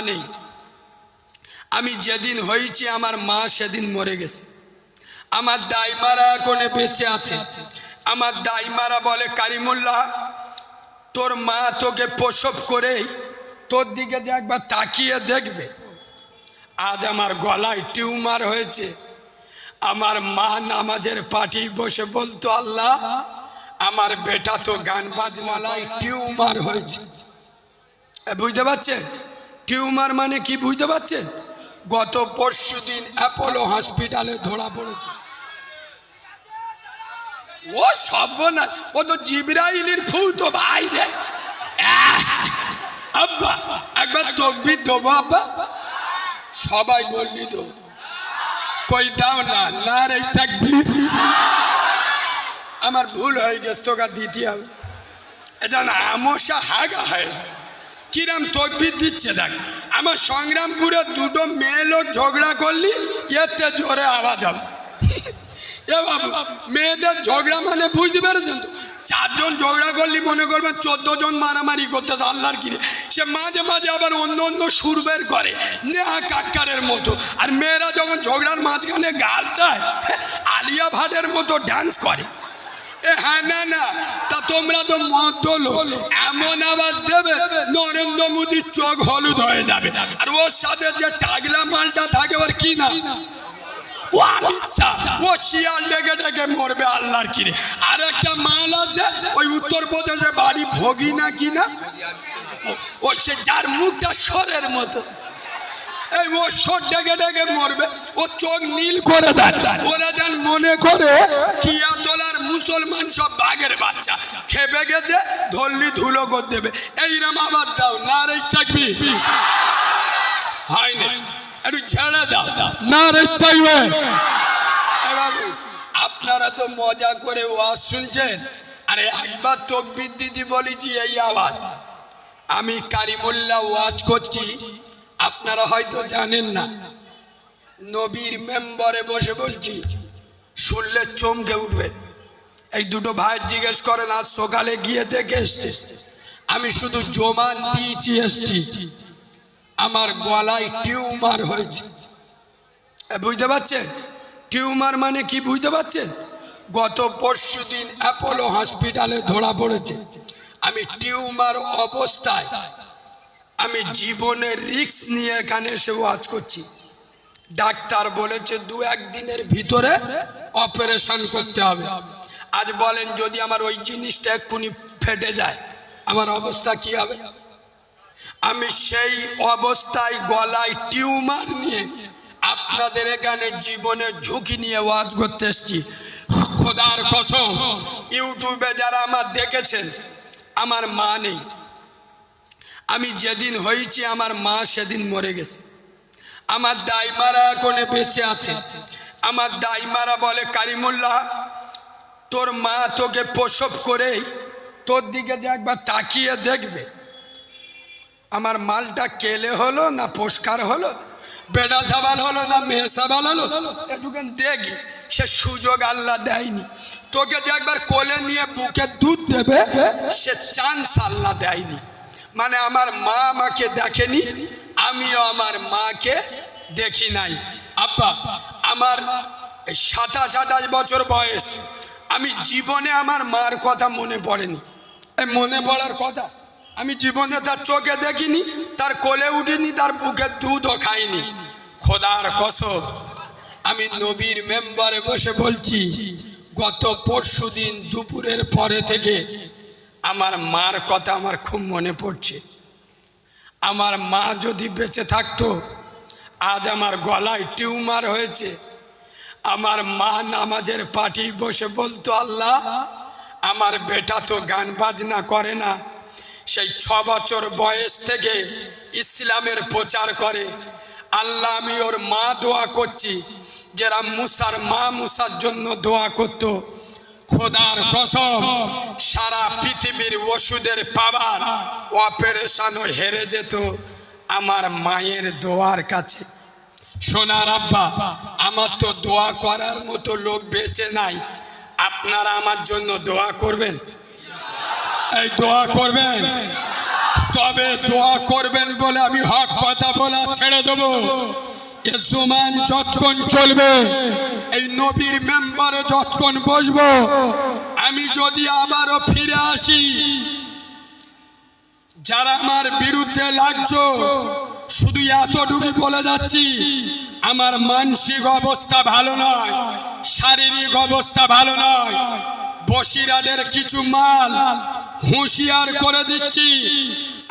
নেই। আমি যেদিন হয়েছি, আমার মা সেদিন মরে গেছে। আমার দাইমারা এখনে বেঁচে আছে। আমার দাইমারা বলে, কারিমুল্লাহ, তোর মা তোকে প্রসব করে তোর দিকে যে একবার তাকিয়ে দেখবে। আজ আমার গলায় টিউমার হয়েছে। আমার মা নামাজের পাটি বসে বলতো, আল্লাহ, আমার বেটা তো গান বাজনালায় টিউমার হয়েছে। বুঝতে পারছেন? টিউমার মানে কি বুঝতে পারছেন? গত পরশু দিন অ্যাপোলো হসপিটালে ধরা পড়েছে। ও সর্বনাশ, ও তো জিবরাইলির ফু তো ভাই রে! আব্বা, একবার তকবির দেবো আব্বা। সবাই বললি তো, কই দাও না না রে থাকবি আমার ভুল হয়ে গেছে, তোকে দিতে হবে। এটা না আমসা হাগা হয়েছে। কিরাম তকবির দিচ্ছে দেখ। আমার সংগ্রামপুরে দুটো মেয়ে লোক ঝগড়া করলি, এতে জোরে আওয়াজ হবে। এ বাবু, মেয়েদের ঝগড়া মানে বুঝতে পেরেছেন তো? চারজন ঝগড়া করলি, মনে করবেন চোদ্দ জন মারামারি করতেছে আল্লাহর কিরে। সে মাঝে মাঝে আবার অন্য অন্য সুর বের করে, নেহা কাক্কারের মতো। আর মেয়েরা যখন ঝগড়ার মাঝখানে গাল দেয়, আলিয়া ভাটের মতো ডান্স করে। হ্যাঁ কি আল্লাহর আর একটা মাল আছে, ওই উত্তরপ্রদেশে বাড়ি ভোগী না কি না ও- ও সে যার মুখটা সরের মতো। এই ও সর ডেকে ডেকে মরবে, ও চোখ নীল করে দেয়। ওরা যেন মনে করে কিয়া তোলার মুসলমান সব বাঘের বাচ্চা। খেপে গেছে ধরলি ধুলো করে দেবে। এইরম আবার দাও না রে থাকবি। হয় না একটু ছেড়ে দাও। না রে থাকবে আপনারা তো মজা করে ওয়াজ শুনছেন। আরে একবার তকবির দিদি বলেছি এই আওয়াজ। আমি কারিমুল্লা ওয়াজ করছি। আপনারা হয়তো জানেন না। নবীর মেম্বারে বসে বলছি শুনলে চমকে উঠবেন এই দুটো ভাই জিজ্ঞেস করেন আজ সকালে গিয়ে দেখে এসছে আমি শুধু জমান দিয়েছি, এসছি। আমার গলায় টিউমার হয়েছে। বুঝতে পারছেন? টিউমার মানে কি বুঝতে পারছেন? গত পরশু দিন অ্যাপোলো হসপিটালে ধরা পড়েছে। আমি টিউমার অবস্থায়, আমি জীবনের রিস্ক নিয়ে এখানে এসে ওয়াজ করছি। ডাক্তার বলেছে দু একদিনের ভিতরে অপারেশন করতে হবে। আজ বলেন, যদি আমার ওই জিনিসটা এক্ষুনি ফেটে যায়, আমার অবস্থা কি হবে? আমি সেই অবস্থায় গলায় টিউমার নিয়ে আপনাদের এখানে জীবনের ঝুঁকি নিয়ে ওয়াজ করতে এসছি। খোদার কসম, ইউটিউবে যারা আমার দেখেছেন, আমার মা নেই। আমি যেদিন হয়েছি, আমার মা সেদিন মরে গেছে। আমার দাইমারা এখনে বেঁচে আছে। আমার দাইমারা বলে, কারিমুল্লাহ তোর মা তোকে প্রসব করে তোর দিকে যে একবার তাকিয়ে দেখবে। আমার মালটা কেলে হলো না পুরস্কার হলো? বেটা সাবাল হলো না মেয়ে সাবাল হলো? একটুখান দেখি, সে সুযোগ আল্লাহ দেয়নি। তোকে যে একবার কোলে নিয়ে বুকে দুধ দেবে, সে চান্স আল্লাহ দেয়নি। মানে আমার মা আমাকে দেখেনি, আমিও আমার মাকে দেখি নাই। আব্বা, আমার সাতাশ আঠাশ বছর বয়স আমি জীবনে আমার মার কথা মনে পড়েনি। মনে পড়ার কথা, আমি জীবনে তার চোখে দেখিনি, তার কোলে উঠিনি, তার বুকে দুধও খাইনি। খোদার কসব আমি নবীর মেম্বারে বসে বলছি, গত পরশু দিন দুপুরের পরে থেকে আমার মার কথা আমার খুব মনে পড়ছে। আমার মা যদি বেঁচে থাকতো, আজ আমার গলায় টিউমার হয়েছে। আমার মা নামাজের পাটি বসে বলতো, আল্লাহ, আমার বেটা তো গান বাজনা করে না। সেই ছ বছর বয়স থেকে ইসলামের প্রচার করে। আল্লাহ, আমি ওর মা দোয়া করছি যারা মুসার মা মুসার জন্য দোয়া করত। খোদার কসম, সারা পৃথিবীর ওষুধের পাবার অপারেশনও হেরে যেত আমার মায়ের দোয়ার কাছে। সোনার আব্বা আমার তো দোয়া করার মতো লোক বেঁচে নাই। আপনারা আমার জন্য দোয়া করবেন? এই দোয়া করবেন? তবে দোয়া করবেন বলে আমি হক কথা বলা ছেড়ে দেবো। যতক্ষণ চলবে, এই নবীর মেম্বারে যতক্ষণ বসবো, আমি যদি আবারও ফিরে আসি, যারা আমার বিরুদ্ধে লাগছো শুধু এতটুকু বলে যাচ্ছি, আমার মানসিক অবস্থা ভালো নয়, শারীরিক অবস্থা ভালো নয় বসিরাদের কিছু মাল হুঁশিয়ার করে দিচ্ছি